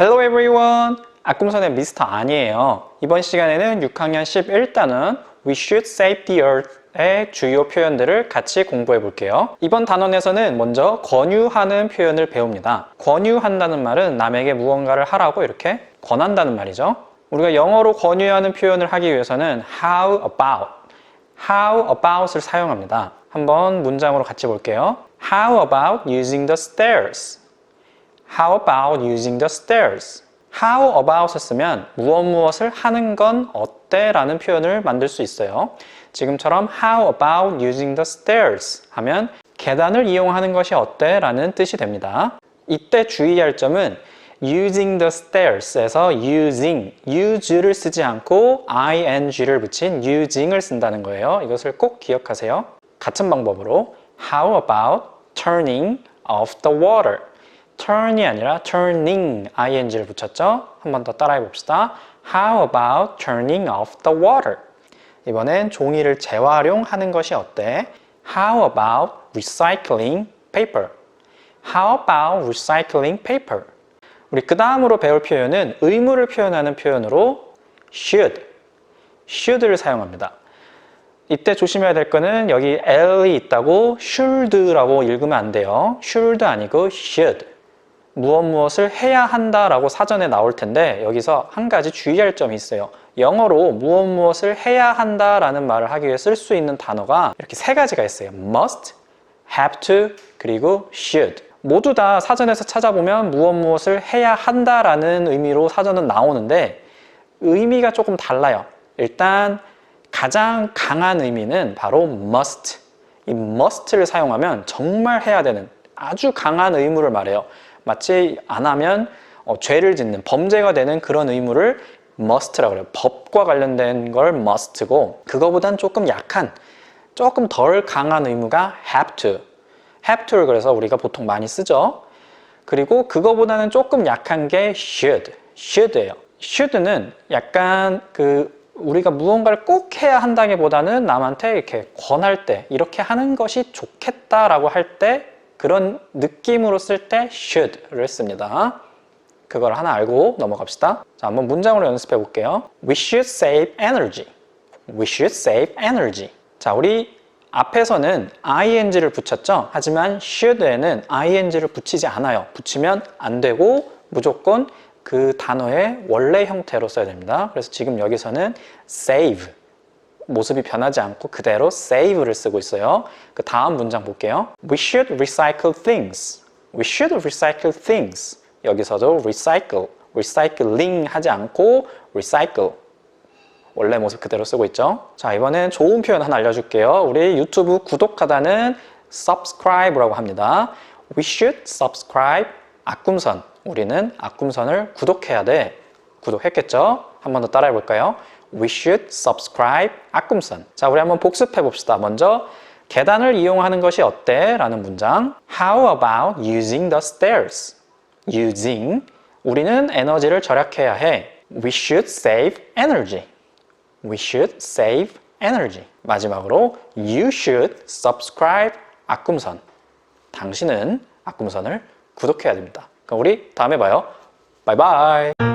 Hello everyone. 아꿈선의 미스터 아니에요. 이번 시간에는 6학년 11단원 We should save the earth의 주요 표현들을 같이 공부해 볼게요. 이번 단원에서는 먼저 권유하는 표현을 배웁니다. 권유한다는 말은 남에게 무언가를 하라고 이렇게 권한다는 말이죠. 우리가 영어로 권유하는 표현을 하기 위해서는 how about, how about을 사용합니다. 한번 문장으로 같이 볼게요. How about using the stairs? How about using the stairs? How about을 쓰면 무엇 무엇을 하는 건 어때? 라는 표현을 만들 수 있어요. 지금처럼 How about using the stairs? 하면 계단을 이용하는 것이 어때? 라는 뜻이 됩니다. 이때 주의할 점은 using the stairs에서 using, use를 쓰지 않고 ing를 붙인 using을 쓴다는 거예요. 이것을 꼭 기억하세요. 같은 방법으로 How about turning off the water? Turn이 아니라 turning ing를 붙였죠. 한 번 더 따라해 봅시다. How about turning off the water? 이번엔 종이를 재활용하는 것이 어때? How about recycling paper? How about recycling paper? 우리 그 다음으로 배울 표현은 의무를 표현하는 표현으로 should, should를 사용합니다. 이때 조심해야 될 거는 여기 L이 있다고 should라고 읽으면 안 돼요. should 아니고 should. 무엇 무엇을 해야 한다라고 사전에 나올 텐데 여기서 한 가지 주의할 점이 있어요. 영어로 무엇 무엇을 해야 한다라는 말을 하기 위해 쓸 수 있는 단어가 이렇게 세 가지가 있어요. must, have to, 그리고 should. 모두 다 사전에서 찾아보면 무엇 무엇을 해야 한다라는 의미로 사전은 나오는데 의미가 조금 달라요. 일단 가장 강한 의미는 바로 must. 이 must를 사용하면 정말 해야 되는 아주 강한 의무를 말해요. 마치 안 하면 어, 죄를 짓는 범죄가 되는 그런 의무를 must라고 그래요. 법과 관련된 걸 must고 그거보단 조금 약한 조금 덜 강한 의무가 have to. have to를 그래서 우리가 보통 많이 쓰죠. 그리고 그거보다는 조금 약한 게 should. should예요. should는 약간 그 우리가 무언가를 꼭 해야 한다기보다는 남한테 이렇게 권할 때 이렇게 하는 것이 좋겠다라고 할 때 그런 느낌으로 쓸 때 should를 씁니다. 그걸 하나 알고 넘어갑시다. 자, 한번 문장으로 연습해 볼게요. We should save energy. We should save energy. 자, 우리 앞에서는 ing를 붙였죠. 하지만 should에는 ing를 붙이지 않아요. 붙이면 안 되고 무조건 그 단어의 원래 형태로 써야 됩니다. 그래서 지금 여기서는 save 모습이 변하지 않고 그대로 save를 쓰고 있어요. 그 다음 문장 볼게요. We should recycle things. We should recycle things. 여기서도 recycle, recycling 하지 않고 recycle. 원래 모습 그대로 쓰고 있죠. 자, 이번엔 좋은 표현 하나 알려줄게요. 우리 유튜브 구독하다는 subscribe라고 합니다. We should subscribe 악꿈선. 우리는 악꿈선을 구독해야 돼. 구독했겠죠? 한 번 더 따라해 볼까요? We should subscribe 악꿈선. 자, 우리 한번 복습해 봅시다. 먼저 계단을 이용하는 것이 어때? 라는 문장. How about using the stairs? using 우리는 에너지를 절약해야 해. We should save energy. We should save energy. 마지막으로 You should subscribe 악꿈선. 당신은 악꿈선을 구독해야 됩니다. 그럼 우리 다음에 봐요. 바이바이.